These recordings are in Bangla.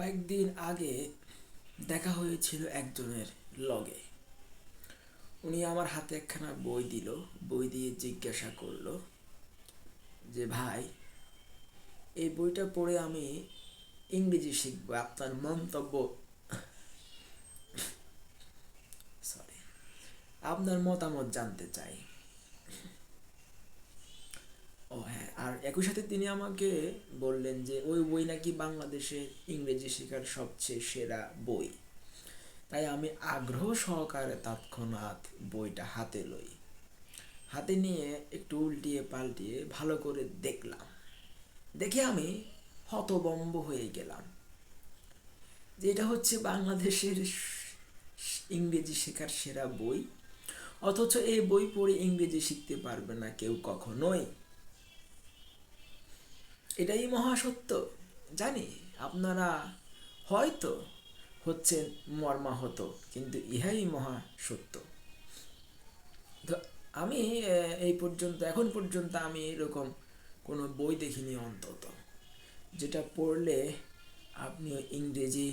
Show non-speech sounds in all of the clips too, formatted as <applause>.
কয়েকদিন আগে দেখা হয়েছিল একজনের লগে। উনি আমার হাতে একখানা বই দিল, বই দিয়ে জিজ্ঞাসা করল যে, ভাই, এই বইটা পড়ে আমি ইংরেজি শিখব, আপনার মন্তব্য <laughs> সরি আপনার মতামত জানতে চাই ও হ্যাঁ আর একই সাথে তিনি আমাকে বললেন যে, ওই বই নাকি বাংলাদেশে ইংরেজি শেখার সবচেয়ে সেরা বই। তাই আমি আগ্রহ সহকারে তৎক্ষণাৎ বইটা হাতে লই। হাতে নিয়ে একটু উল্টিয়ে পাল্টিয়ে ভালো করে দেখলাম। দেখে আমি হতবম্ব হয়ে গেলাম যে, এটা হচ্ছে বাংলাদেশের ইংরেজি শেখার সেরা বই। অথচ এই বই পড়ে ইংরেজি শিখতে পারবে না কেউ কখনোই। এটাই মহাসত্য। জানি, আপনারা হয়তো হচ্ছেন মর্মাহত, কিন্তু ইহাই মহা সত্য তো আমি এই পর্যন্ত, এখন পর্যন্ত আমি এরকম কোনো বই দেখিনি অন্তত, যেটা পড়লে আপনি ইংরেজি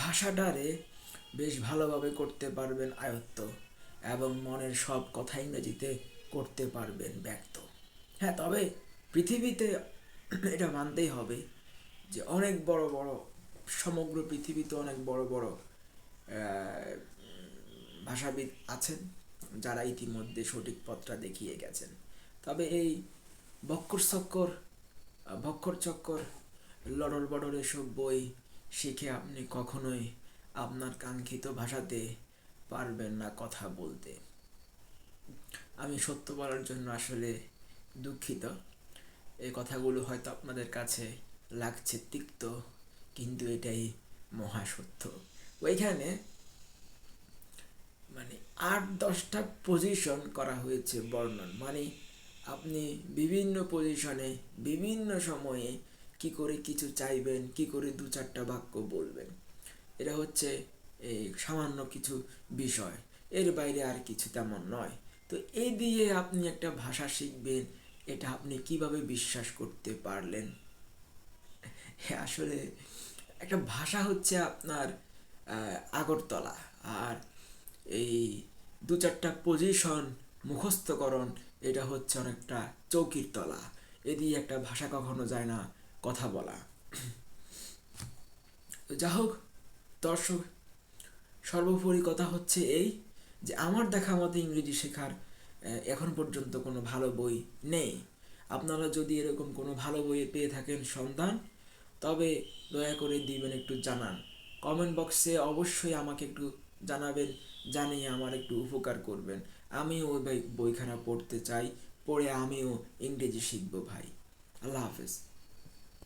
ভাষাটারে বেশ ভালোভাবে করতে পারবেন আয়ত্ত, এবং মনের সব কথা ইংরেজিতে করতে পারবেন ব্যক্ত। হ্যাঁ তবে পৃথিবীতে এটা মানতেই হবে যে অনেক বড় বড়, সমগ্র পৃথিবীতে অনেক বড় বড় ভাষাবিদ আছেন যারা ইতিমধ্যে সঠিক পথটা দেখিয়ে গেছেন। তবে এই বক্কর চক্কর ভক্কর চক্কর লড়র বড়র এসব বই শিখে আপনি কখনোই আপনার কাঙ্ক্ষিত ভাষাতে পারবেন না কথা বলতে। আমি সত্য বলার জন্য আসলে দুঃখিত। এই কথাগুলো হয়তো আপনাদের কাছে লাগছে তিক্ত, কিন্তু এটাই মহাসত্য। ওইখানে মানে আট, দশটা পজিশন করা হয়েছে বর্ণন। মানে আপনি বিভিন্ন পজিশনে বিভিন্ন সময়ে কি করে কিছু চাইবেন, কি করে দু চারটা বাক্য বলবেন। এটা হচ্ছে এই সামান্য কিছু বিষয়। এর বাইরে আর কিছু তেমন নয়। তো এই দিয়ে আপনি একটা ভাষা শিখবেন এটা আপনি কীভাবে বিশ্বাস করতে পারলেন? আসলে একটা ভাষা হচ্ছে আপনার আগরতলা। আর এই দু চারটা পজিশন মুখস্থকরণ, এটা হচ্ছে অনেকটা চৌকির তলা এ দিয়ে একটা ভাষা কখনো যায় না কথা বলা। যা হোক, দর্শক, সর্বোপরি কথা হচ্ছে এই যে, আমার দেখা মতো ইংরেজি শেখার এখন পর্যন্ত কোনো ভালো বই নেই। আপনারা যদি এরকম কোনো ভালো বই পেয়ে থাকেন সন্ধান তবে দয়া করে দিবেন একটু জানান। কমেন্ট বক্সে অবশ্যই আমাকে একটু জানাবেন, জানিয়ে আমার একটু উপকার করবেন। আমিও ওই বইখানা পড়তে চাই, পড়ে আমিও ইংরেজি শিখব ভাই। আল্লাহ হাফেজ।